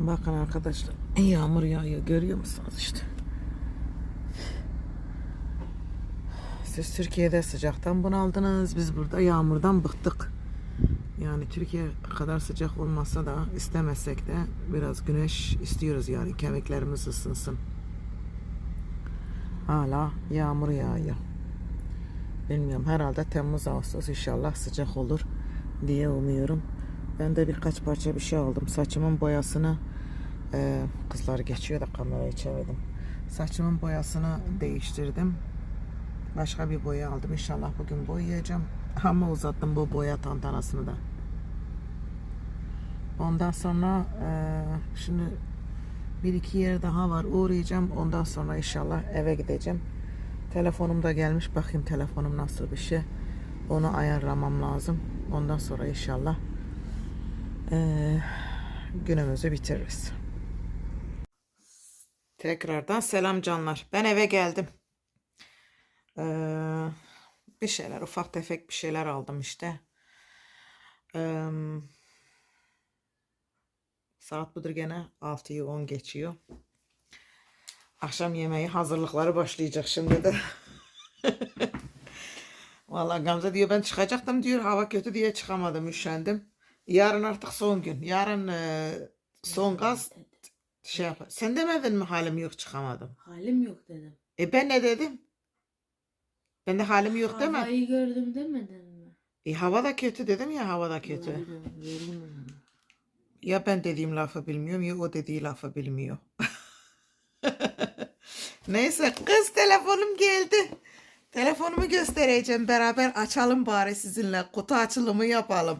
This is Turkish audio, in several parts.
Bakın arkadaşlar yağmur yağıyor görüyor musunuz işte. Siz Türkiye'de sıcaktan bunaldınız. Biz burada yağmurdan bıktık. Yani Türkiye kadar sıcak olmasa da istemesek de biraz güneş istiyoruz yani kemiklerimiz ısınsın. Hala yağmur yağıyor. Bilmiyorum herhalde Temmuz Ağustos inşallah sıcak olur diye umuyorum. Ben de birkaç parça bir şey aldım. Saçımın boyasını e, kızlar geçiyor da kamerayı çevirdim. Saçımın boyasını değiştirdim. Başka bir boya aldım. İnşallah bugün boyayacağım. Ama uzattım bu boya tantanasını da. Ondan sonra e, şimdi bir iki yer daha var uğrayacağım. Ondan sonra inşallah eve gideceğim. Telefonum da gelmiş. Bakayım telefonum nasıl bir şey. Onu ayarlamam lazım. Ondan sonra inşallah eee, günümüzü bitiririz. Tekrardan selam canlar. Ben eve geldim. Eee, bir şeyler ufak tefek bir şeyler aldım işte. Eee, saat budur gene 6'yı 10 geçiyor. Akşam yemeği hazırlıkları başlayacak şimdi de. Vallahi Gamze diyor ben çıkacaktım diyor hava kötü diye çıkamadım üşendim. Yarın artık son gün. Yarın e, son gaz şey yap. Sen demedin mi halim yok çıkamadım. Halim yok dedim. E ben ne dedim? Ben de halim yok deme. Havayı gördüm demedin mi? E hava da kötü dedim ya hava da kötü. Gördüm. Ya ben dediğim lafı bilmiyorum ya o dediği lafı bilmiyor. Neyse kız telefonum geldi. Telefonumu göstereceğim. Beraber açalım bari sizinle. Kutu açılımı yapalım.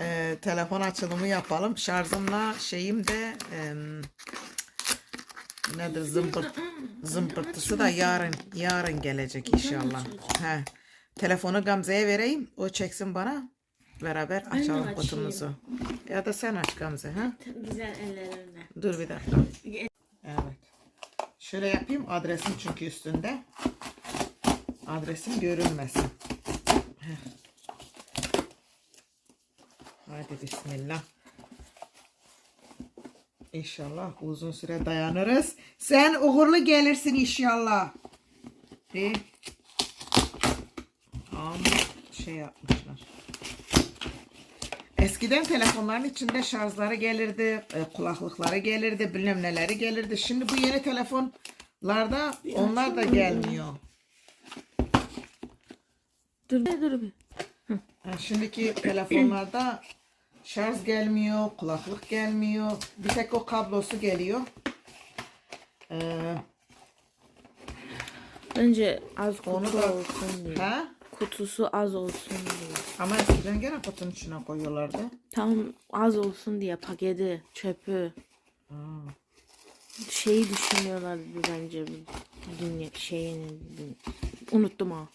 Ee, telefon açılımı yapalım. Şarjımla şeyim de em, nedir zımbırt, zımbırtısı da yarın yarın gelecek inşallah. He. Telefonu Gamze'ye vereyim. O çeksin bana. Beraber açalım kutumuzu. Ya da sen aç Gamze. Ha? Güzel ellerine. Dur bir dakika. Evet. Şöyle yapayım adresim çünkü üstünde. Adresim görünmesin. Heh. Hadi bismillah. İnşallah uzun süre dayanırız. Sen uğurlu gelirsin inşallah. Bir. Ama şey yapmışlar. Eskiden telefonların içinde şarjları gelirdi, e, kulaklıkları gelirdi, bilmem neleri gelirdi. Şimdi bu yeni telefonlarda onlar da gelmiyor. Dur dur bir. Şimdiki telefonlarda şarj gelmiyor, kulaklık gelmiyor. Bir tek o kablosu geliyor. Ee, Bence az kutu Onu da- olsun diye. ha? Kutusu az olsun diye. Ama eskiden gene kutunun içine koyuyorlardı. Tam az olsun diye paketi, çöpü, şeyi düşünüyorlardı bence. Dünya şeyini unuttum ha.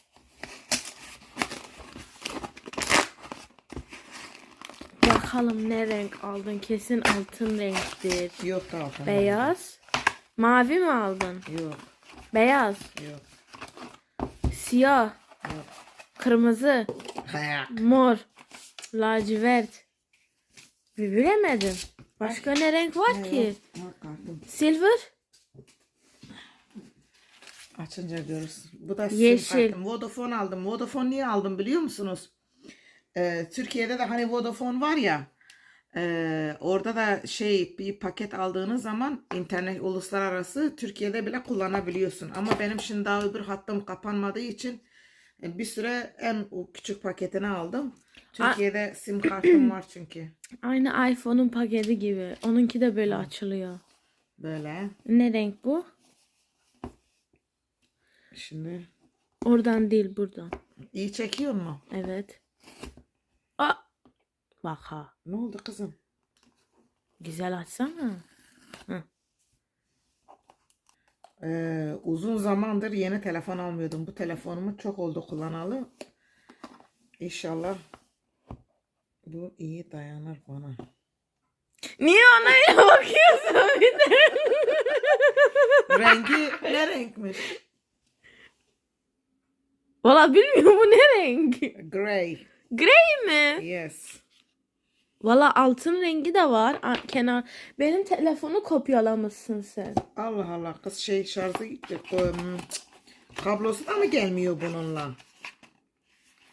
Bakalım ne renk aldın? Kesin altın renktir. Yok da altın. Beyaz. Mavi mi aldın? Yok, Beyaz. yok, Siyah. yok. Kırmızı. Ha. Mor. Lacivert. Bilemedim. Başka ne renk var ki? Yok. Silver. Açınca görürsün. Bu da Yeşil. Vodafone aldım. Vodafone niye aldım biliyor musunuz? Ee, Türkiye'de de hani Vodafone var ya. e, orada da şey bir paket aldığınız zaman internet uluslararası Türkiye'de bile kullanabiliyorsun. Ama benim şimdi daha öbür hattım kapanmadığı için e, bir süre en küçük paketini aldım. Türkiye'de sim kartım var çünkü. Aynı iPhone'un paketi gibi. Onunki de böyle açılıyor. Böyle. Ne renk bu? Şimdi Oradan değil buradan. iyi çekiyor mu? Evet. Aa! Bak ha. Ne oldu kızım? Güzel açsana. Ee, uzun zamandır yeni telefon almıyordum. Bu telefonumu çok oldu kullanalı. İnşallah bu iyi dayanır bana. Niye ona bakıyorsun bir de? Rengi ne renkmiş? Valla bilmiyorum bu ne renk? Gray. Grey mi? Yes. Valla altın rengi de var a- kenar. Benim telefonu kopyalamışsın sen. Allah Allah kız şey şarjı gitti. Hmm. Kablosu da mı gelmiyor bununla?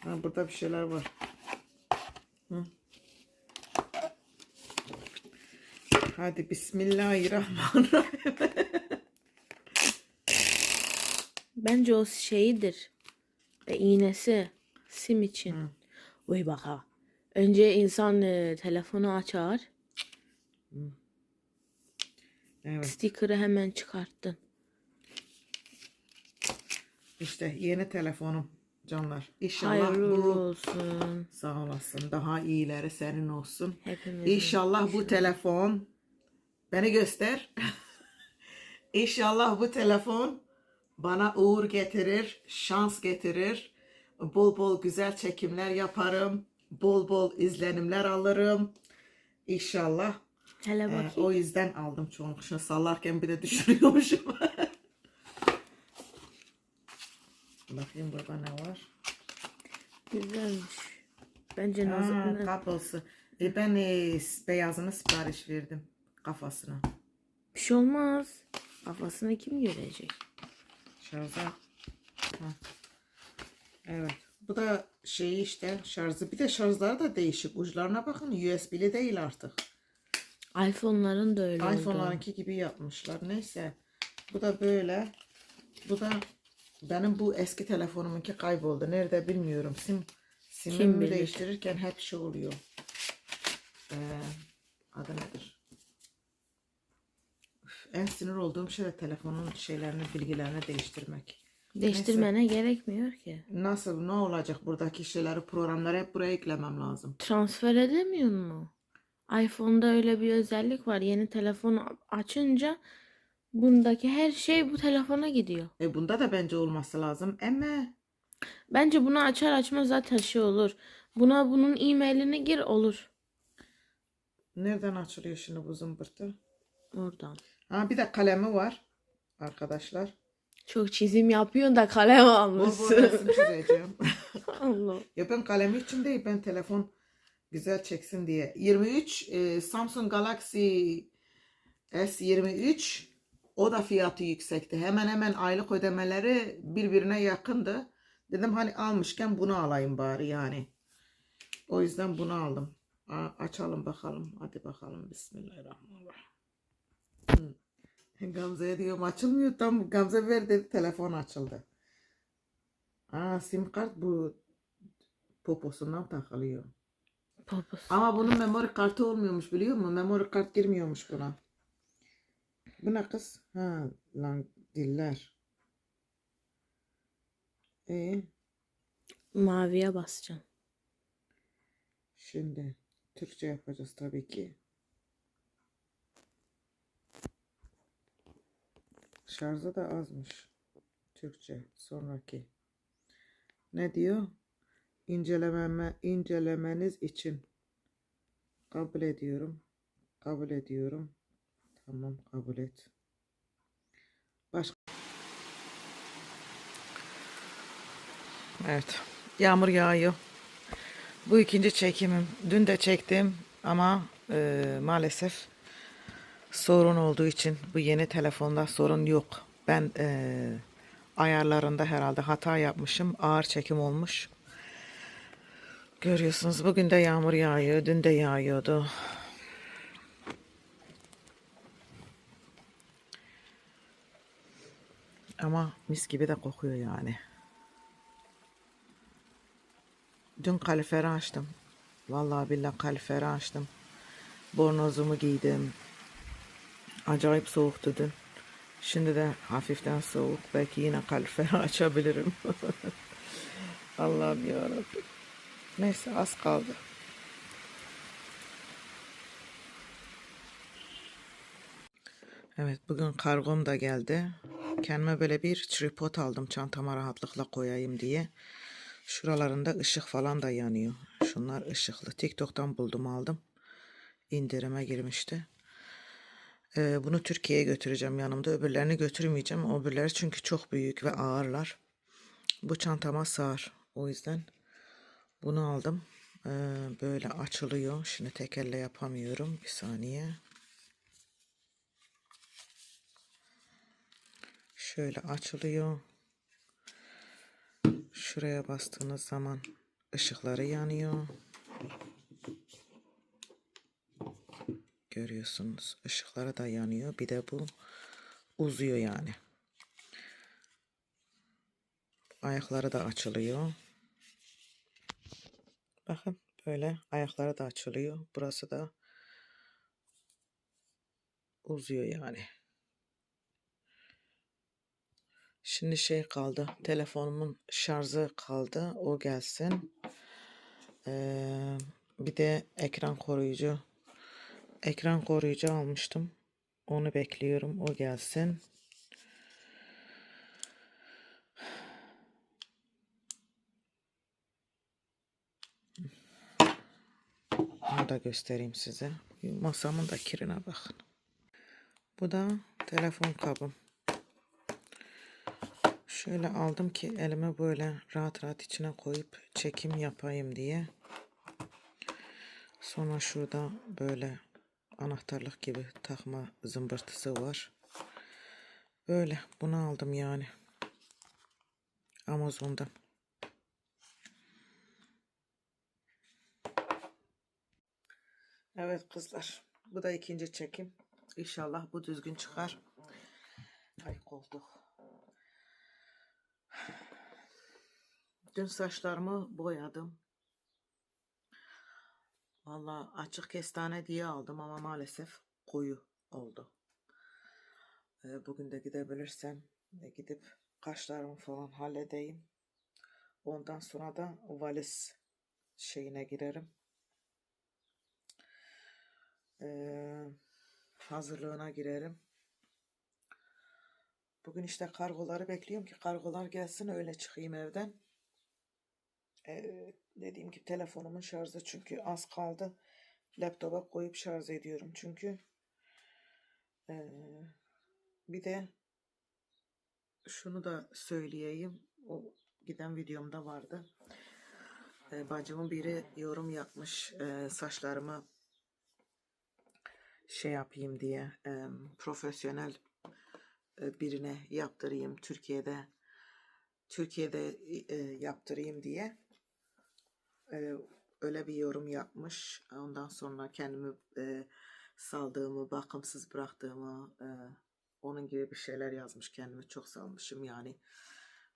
Ha, burada bir şeyler var. Hı. Hadi Bismillahirrahmanirrahim. Bence o şeyidir. E, iğnesi. Sim için. Hı. Uy bak ha. Önce insan e, telefonu açar. Evet Sticker'ı hemen çıkarttın. işte yeni telefonum canlar. İnşallah Hayırlı bu olsun. sağ olasın. Daha iyileri senin olsun. Hepimiz. İnşallah bu telefon beni göster. İnşallah bu telefon bana uğur getirir, şans getirir. Bol bol güzel çekimler yaparım. Bol bol izlenimler alırım. İnşallah. Hele Ee, bakayım. o yüzden aldım çoğunluk. Şimdi sallarken bir de düşürüyormuşum. Bakayım burada ne var. Güzelmiş. Bence nazikli. kablosu. E, ben e, beyazını sipariş verdim kafasına. Bir şey olmaz. Kafasını kim görecek? Şarja. Ha. Evet. Bu da şeyi işte şarjı. Bir de şarjları da değişik. Uçlarına bakın USB'li değil artık. iPhone'ların da öyle iPhone'larınki gibi yapmışlar. Neyse. Bu da böyle. Bu da benim bu eski telefonumunki kayboldu. Nerede bilmiyorum. Sim simimi değiştirirken hep şey oluyor. Ee, adı nedir? Üf, en sinir olduğum şey de telefonun şeylerini, bilgilerini değiştirmek. Değiştirmene gerekmiyor ki. Nasıl, ne olacak buradaki şeyleri, programları hep buraya eklemem lazım. Transfer edemiyor mu? iPhone'da öyle bir özellik var. Yeni telefonu açınca bundaki her şey bu telefona gidiyor. E bunda da bence olması lazım. Ama Bence bunu açar açmaz zaten şey olur. Buna bunun e-mailini gir olur. nereden açılıyor şimdi bu zımbırtı? Oradan. Ha bir de kalemi var arkadaşlar. Çok çizim yapıyorsun da kalem Bol bol almışsın. resim çizeceğim. Allah. ya ben kalemi için değil ben telefon güzel çeksin diye. 23 e, Samsung Galaxy S23 o da fiyatı yüksekti. Hemen hemen aylık ödemeleri birbirine yakındı. Dedim hani almışken bunu alayım bari yani. O yüzden bunu aldım. Aa, açalım bakalım. Hadi bakalım. Bismillahirrahmanirrahim. Gamze'ye diyorum açılmıyor. Tam Gamze ver dedi telefon açıldı. Aa sim kart bu poposundan takılıyor. Babası. Ama bunun memory kartı olmuyormuş biliyor musun? Memory kart girmiyormuş buna. Bu ne kız? Ha lan diller. E Maviye basacaksın. şimdi Türkçe yapacağız tabii ki. Şarjı da azmış. Türkçe sonraki. Ne diyor? İncelememe, incelemeniz için kabul ediyorum. Kabul ediyorum. Tamam kabul et. Başka Evet. Yağmur yağıyor. Bu ikinci çekimim. Dün de çektim ama e, maalesef sorun olduğu için bu yeni telefonda sorun yok. Ben e, ayarlarında herhalde hata yapmışım. Ağır çekim olmuş. Görüyorsunuz bugün de yağmur yağıyor. Dün de yağıyordu. Ama mis gibi de kokuyor yani. Dün kaliferi açtım. Vallahi billahi kaliferi açtım. Bornozumu giydim. Acayip soğuktu dün. Şimdi de hafiften soğuk. Belki yine kaliferi açabilirim. Allah'ım yarabbim. Neyse az kaldı. Evet bugün kargom da geldi. Kendime böyle bir tripod aldım çantama rahatlıkla koyayım diye. Şuralarında ışık falan da yanıyor. Şunlar ışıklı. TikTok'tan buldum aldım. İndirime girmişti. Ee, bunu Türkiye'ye götüreceğim yanımda. Öbürlerini götürmeyeceğim. Öbürleri çünkü çok büyük ve ağırlar. Bu çantama sığar. O yüzden bunu aldım. Ee, böyle açılıyor. Şimdi tek elle yapamıyorum. Bir saniye. Şöyle açılıyor. Şuraya bastığınız zaman ışıkları yanıyor. Görüyorsunuz. ışıkları da yanıyor. Bir de bu uzuyor yani. Ayakları da açılıyor. Bakın böyle ayakları da açılıyor. Burası da uzuyor yani. Şimdi şey kaldı. Telefonumun şarjı kaldı. O gelsin. Ee, bir de ekran koruyucu. Ekran koruyucu almıştım. Onu bekliyorum. O gelsin. Onu da göstereyim size. Masamın da kirine bakın. Bu da telefon kabım. Şöyle aldım ki elime böyle rahat rahat içine koyup çekim yapayım diye. Sonra şurada böyle anahtarlık gibi takma zımbırtısı var. Böyle bunu aldım yani. Amazon'dan. Evet kızlar. Bu da ikinci çekim. İnşallah bu düzgün çıkar. Ay koltuk. Dün saçlarımı boyadım. Valla açık kestane diye aldım ama maalesef koyu oldu. Ee, bugün de gidebilirsem e, gidip kaşlarımı falan halledeyim. Ondan sonra da valiz şeyine girerim. Ee, hazırlığına girerim. Bugün işte kargoları bekliyorum ki kargolar gelsin öyle çıkayım evden. Ee, dediğim gibi telefonumun şarjı çünkü az kaldı. Laptopa koyup şarj ediyorum çünkü. Ee, bir de şunu da söyleyeyim. O giden videomda vardı. Ee, bacımın biri yorum yapmış e, saçlarımı şey yapayım diye e, profesyonel e, birine yaptırayım Türkiye'de Türkiye'de e, yaptırayım diye e, öyle bir yorum yapmış. Ondan sonra kendimi e, saldığımı, bakımsız bıraktığımı, e, onun gibi bir şeyler yazmış. Kendimi çok salmışım yani.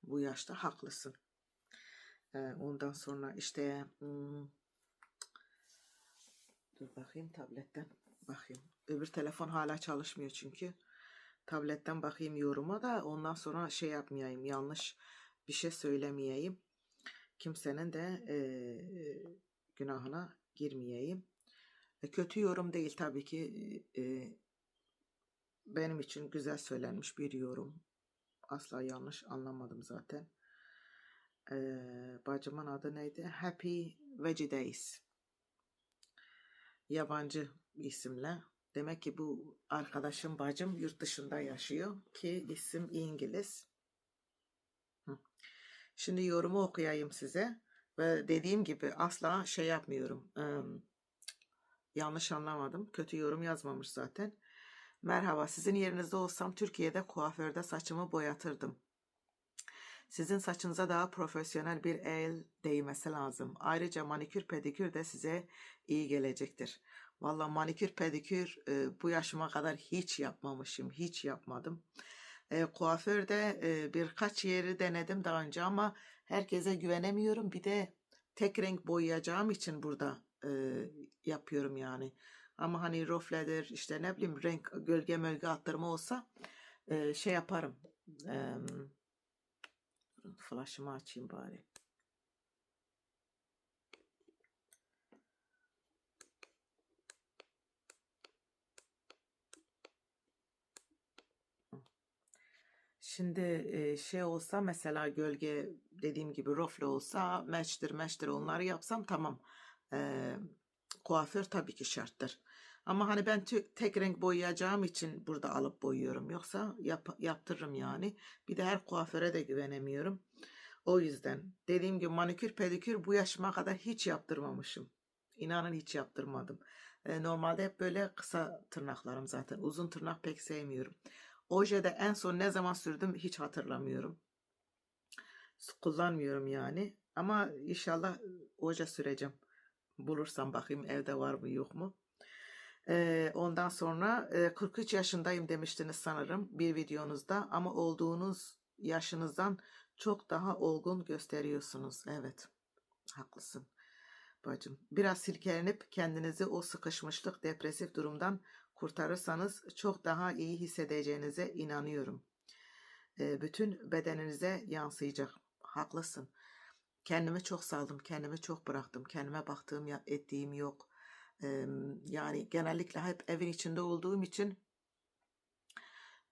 Bu yaşta haklısın. E, ondan sonra işte hmm, dur bakayım tabletten bakayım. Öbür telefon hala çalışmıyor çünkü. Tabletten bakayım yoruma da ondan sonra şey yapmayayım. Yanlış bir şey söylemeyeyim. Kimsenin de e, günahına girmeyeyim. E, kötü yorum değil tabii ki. E, benim için güzel söylenmiş bir yorum. Asla yanlış anlamadım zaten. E, bacımın adı neydi? Happy Veggie Days. Yabancı isimle. Demek ki bu arkadaşım bacım yurt dışında yaşıyor ki isim İngiliz. Şimdi yorumu okuyayım size ve dediğim gibi asla şey yapmıyorum. Im, yanlış anlamadım. Kötü yorum yazmamış zaten. Merhaba, sizin yerinizde olsam Türkiye'de kuaförde saçımı boyatırdım. Sizin saçınıza daha profesyonel bir el değmesi lazım. Ayrıca manikür pedikür de size iyi gelecektir. Valla manikür pedikür e, bu yaşıma kadar hiç yapmamışım. Hiç yapmadım. E, kuaförde e, birkaç yeri denedim daha önce ama herkese güvenemiyorum. Bir de tek renk boyayacağım için burada e, yapıyorum yani. Ama hani rofledir işte ne bileyim renk gölge mölge attırma olsa e, şey yaparım. E, Flash'ımı açayım bari. Şimdi e, şey olsa mesela gölge dediğim gibi rofle olsa meçtir meçtir onları yapsam tamam. E, kuaför tabii ki şarttır. Ama hani ben tek renk boyayacağım için burada alıp boyuyorum. Yoksa yap- yaptırırım yani. Bir de her kuaföre de güvenemiyorum. O yüzden dediğim gibi manikür pedikür bu yaşıma kadar hiç yaptırmamışım. İnanın hiç yaptırmadım. E, normalde hep böyle kısa tırnaklarım zaten. Uzun tırnak pek sevmiyorum. Oje de en son ne zaman sürdüm hiç hatırlamıyorum. Kullanmıyorum yani. Ama inşallah oje süreceğim. Bulursam bakayım evde var mı yok mu. Ee, ondan sonra e, 43 yaşındayım demiştiniz sanırım bir videonuzda ama olduğunuz yaşınızdan çok daha olgun gösteriyorsunuz. Evet, haklısın bacım. Biraz silkelenip kendinizi o sıkışmışlık, depresif durumdan kurtarırsanız çok daha iyi hissedeceğinize inanıyorum. Ee, bütün bedeninize yansıyacak. Haklısın. Kendimi çok saldım, kendimi çok bıraktım, kendime baktığım, ettiğim yok. Yani genellikle hep evin içinde olduğum için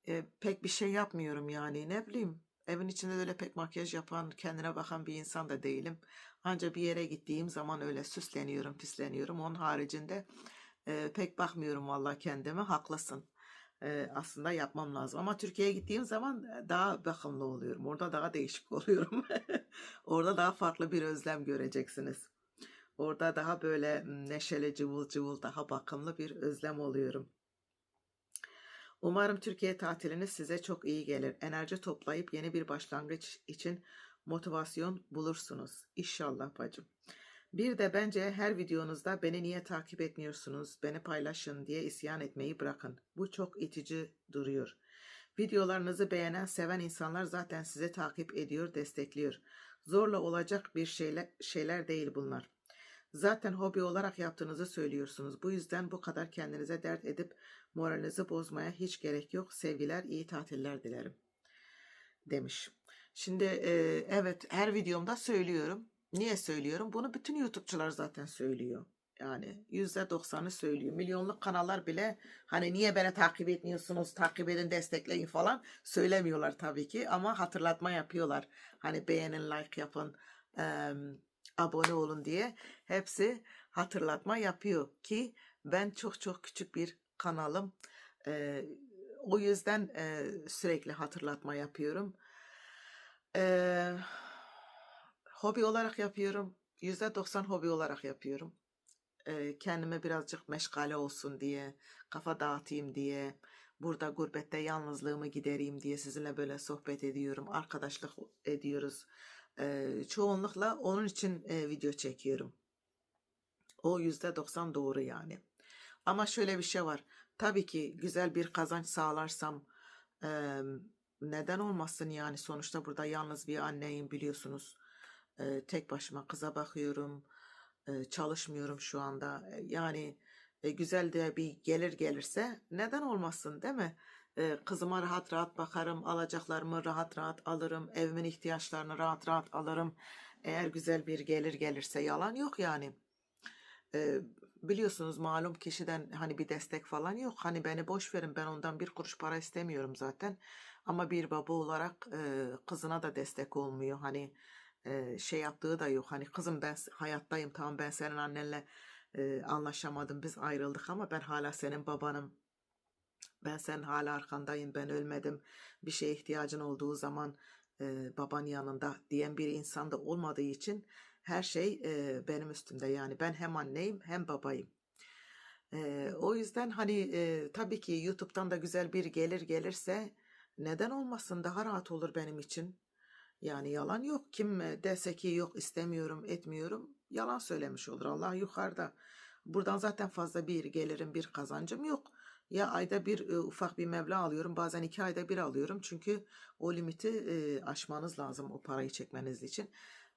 e, pek bir şey yapmıyorum yani ne bileyim. Evin içinde de öyle pek makyaj yapan, kendine bakan bir insan da değilim. Ancak bir yere gittiğim zaman öyle süsleniyorum, pisleniyorum. Onun haricinde e, pek bakmıyorum vallahi kendime. Haklısın. E, aslında yapmam lazım. Ama Türkiye'ye gittiğim zaman e, daha bakımlı oluyorum. Orada daha değişik oluyorum. Orada daha farklı bir özlem göreceksiniz. Orada daha böyle neşeli, cıvıl cıvıl, daha bakımlı bir özlem oluyorum. Umarım Türkiye tatiliniz size çok iyi gelir. Enerji toplayıp yeni bir başlangıç için motivasyon bulursunuz. İnşallah bacım. Bir de bence her videonuzda beni niye takip etmiyorsunuz, beni paylaşın diye isyan etmeyi bırakın. Bu çok itici duruyor. Videolarınızı beğenen, seven insanlar zaten sizi takip ediyor, destekliyor. Zorla olacak bir şeyler, şeyler değil bunlar. Zaten hobi olarak yaptığınızı söylüyorsunuz. Bu yüzden bu kadar kendinize dert edip moralinizi bozmaya hiç gerek yok. Sevgiler, iyi tatiller dilerim. Demiş. Şimdi evet her videomda söylüyorum. Niye söylüyorum? Bunu bütün YouTube'cular zaten söylüyor. Yani yüzde doksanı söylüyor. Milyonluk kanallar bile hani niye beni takip etmiyorsunuz, takip edin, destekleyin falan söylemiyorlar tabii ki. Ama hatırlatma yapıyorlar. Hani beğenin, like yapın, em, abone olun diye hepsi hatırlatma yapıyor ki ben çok çok küçük bir kanalım. Ee, o yüzden e, sürekli hatırlatma yapıyorum. Ee, hobi olarak yapıyorum. Yüzde doksan hobi olarak yapıyorum. Kendime birazcık meşgale olsun diye, kafa dağıtayım diye, burada gurbette yalnızlığımı gidereyim diye sizinle böyle sohbet ediyorum, arkadaşlık ediyoruz. Çoğunlukla onun için video çekiyorum. O yüzde doksan doğru yani. Ama şöyle bir şey var. Tabii ki güzel bir kazanç sağlarsam neden olmasın yani sonuçta burada yalnız bir anneyim biliyorsunuz. Tek başıma kıza bakıyorum. Çalışmıyorum şu anda. Yani güzel de bir gelir gelirse neden olmasın değil mi? Kızıma rahat rahat bakarım, alacaklarımı rahat rahat alırım, evimin ihtiyaçlarını rahat rahat alırım. Eğer güzel bir gelir gelirse yalan yok yani. Biliyorsunuz malum kişiden hani bir destek falan yok. Hani beni boş verin ben ondan bir kuruş para istemiyorum zaten. Ama bir baba olarak kızına da destek olmuyor. Hani şey yaptığı da yok. Hani kızım ben hayattayım tamam ben senin annenle anlaşamadım biz ayrıldık ama ben hala senin babanım. Ben senin hala arkandayım ben ölmedim. Bir şeye ihtiyacın olduğu zaman baban yanında diyen bir insan da olmadığı için her şey benim üstümde. Yani ben hem anneyim hem babayım. E, o yüzden hani e, tabii ki YouTube'dan da güzel bir gelir gelirse neden olmasın daha rahat olur benim için. Yani yalan yok. Kim dese ki yok istemiyorum, etmiyorum, yalan söylemiş olur. Allah yukarıda. Buradan zaten fazla bir gelirim, bir kazancım yok. Ya ayda bir e, ufak bir meblağ alıyorum, bazen iki ayda bir alıyorum. Çünkü o limiti e, aşmanız lazım o parayı çekmeniz için.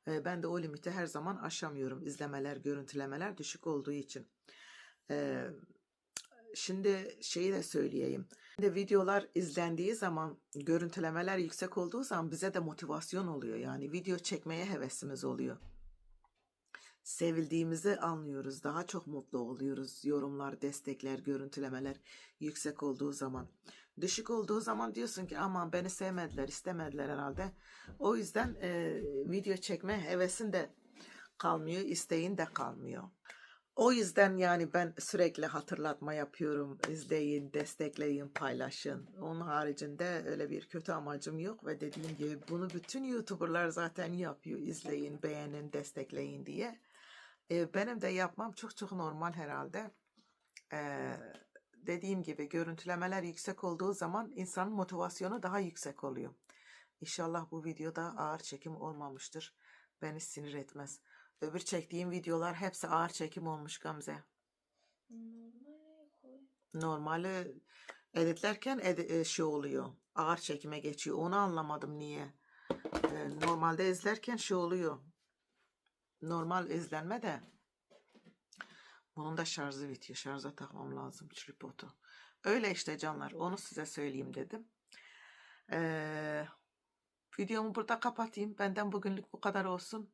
E, ben de o limiti her zaman aşamıyorum. İzlemeler, görüntülemeler düşük olduğu için. E, Şimdi şeyi de söyleyeyim. Şimdi videolar izlendiği zaman, görüntülemeler yüksek olduğu zaman bize de motivasyon oluyor. Yani video çekmeye hevesimiz oluyor. Sevildiğimizi anlıyoruz. Daha çok mutlu oluyoruz. Yorumlar, destekler, görüntülemeler yüksek olduğu zaman. Düşük olduğu zaman diyorsun ki aman beni sevmediler, istemediler herhalde. O yüzden e, video çekme hevesin de kalmıyor, isteğin de kalmıyor. O yüzden yani ben sürekli hatırlatma yapıyorum. İzleyin, destekleyin, paylaşın. Onun haricinde öyle bir kötü amacım yok ve dediğim gibi bunu bütün YouTuber'lar zaten yapıyor. İzleyin, beğenin, destekleyin diye. Ee, benim de yapmam çok çok normal herhalde. Ee, dediğim gibi görüntülemeler yüksek olduğu zaman insanın motivasyonu daha yüksek oluyor. İnşallah bu videoda ağır çekim olmamıştır. Beni sinir etmez. Öbür çektiğim videolar hepsi ağır çekim olmuş Gamze. Normali editlerken edi- e, şey oluyor. Ağır çekime geçiyor. Onu anlamadım niye. Ee, normalde izlerken şey oluyor. Normal izlenme de. Bunun da şarjı bitiyor. Şarja takmam lazım tripodu. Öyle işte canlar. Onu size söyleyeyim dedim. Ee, videomu burada kapatayım. Benden bugünlük bu kadar olsun.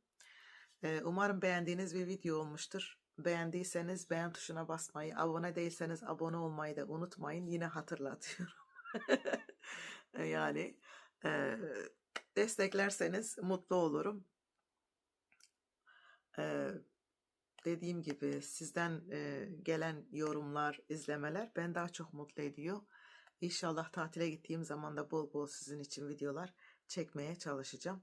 Ee, umarım beğendiğiniz bir video olmuştur. Beğendiyseniz beğen tuşuna basmayı, abone değilseniz abone olmayı da unutmayın. Yine hatırlatıyorum. yani e, desteklerseniz mutlu olurum. E, dediğim gibi sizden e, gelen yorumlar, izlemeler beni daha çok mutlu ediyor. İnşallah tatile gittiğim zaman da bol bol sizin için videolar çekmeye çalışacağım.